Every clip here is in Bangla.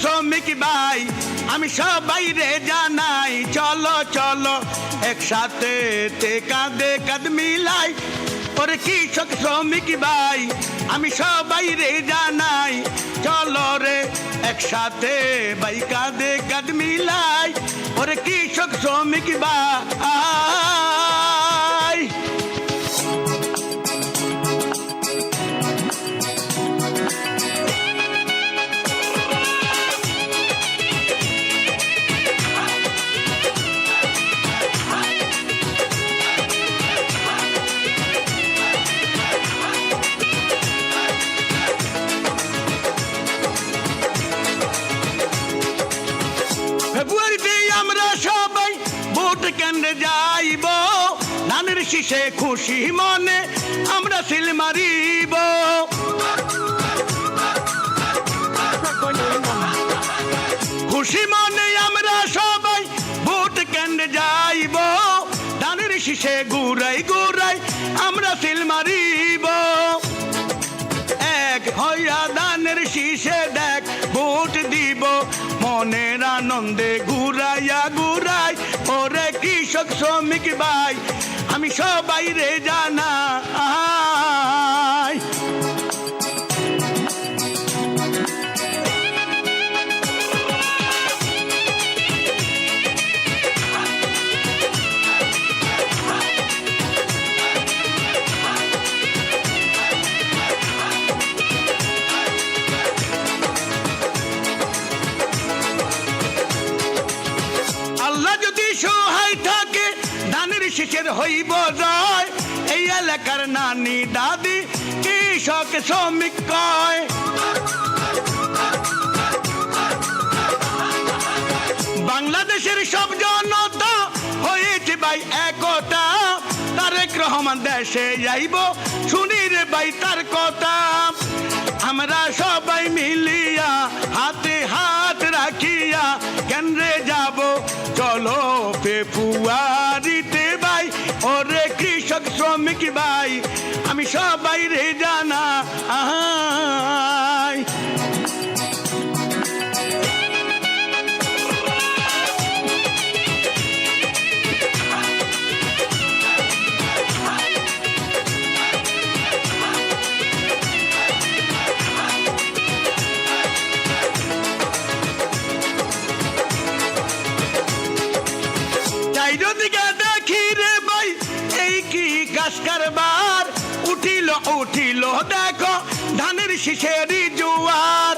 শ্রমিক ভাই, আমি সবাই রে জানাই, চলো চলো, একসাথে তে কাঁধে কাঁধ মিলাই। ওরে কৃষক শ্রমিক ভাই, আমি সবাই রে জানাই, চলো রে একসাথে ভাই কাঁধে কাঁধ মিলাই। ওরে কৃষক শ্রমিক ভাই যাইব ধানের শীষে খুশি মনে আমরা সিল মারিব। খুশি মনে আমরা সবাই ভোট কেন্দ্রে যাইব। ধানের শীষে গুড়াই গুড়াই আমরা সিল মারিব। এক হইয়া দানের শীষে দেখ ভোট দিব। মনের আনন্দে ঘুরাইয়া ঘুরাই ওরে কৃষক শ্রমিক ভাই আমি সবাই রে জানা আল্লাহ যদি সহায় থাকে ধানের হইব এই এলাকার নানি, দাদি, কৃষক, শ্রমিক কয়। বাংলাদেশের সব জনতা হয়েছে ভাই একতা। তারেক রহমান দেশে যাইব শুনি রে ভাই তার কথা। আমরা উঠিল উঠিল, দেখো, ধানের শীষেরই জোয়ার।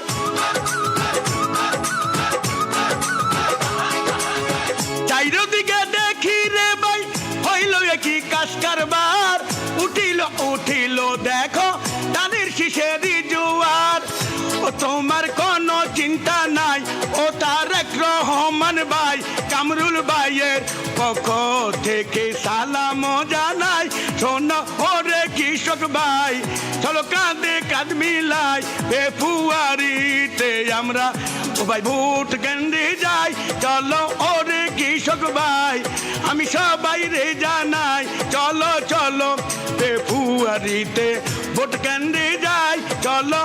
চাইরদিকে দেখি রে ভাই, হইল কি কাজ কারবার। উঠিল উঠিল, দেখো, ধানের শীষেরই জোয়ার। ও, তোমার কোনো চিন্তা নাই, ও তারেক রহমান ভাই, কামরুল ভাইয়ের পক্ষ থেকে সালাম জানাই। শোন কৃষক ভাই, চলো কাঁদে কাঁদ মিলাই ফেফুয়ারিতে আমরা ও ভাই ভোট কেন্দ্রে যাই। চলো ওরে কৃষক ভাই, আমি সবাই রে জানাই, চলো চলো ফুয়ারিতে ভোট কেন্দ্রে যাই। চলো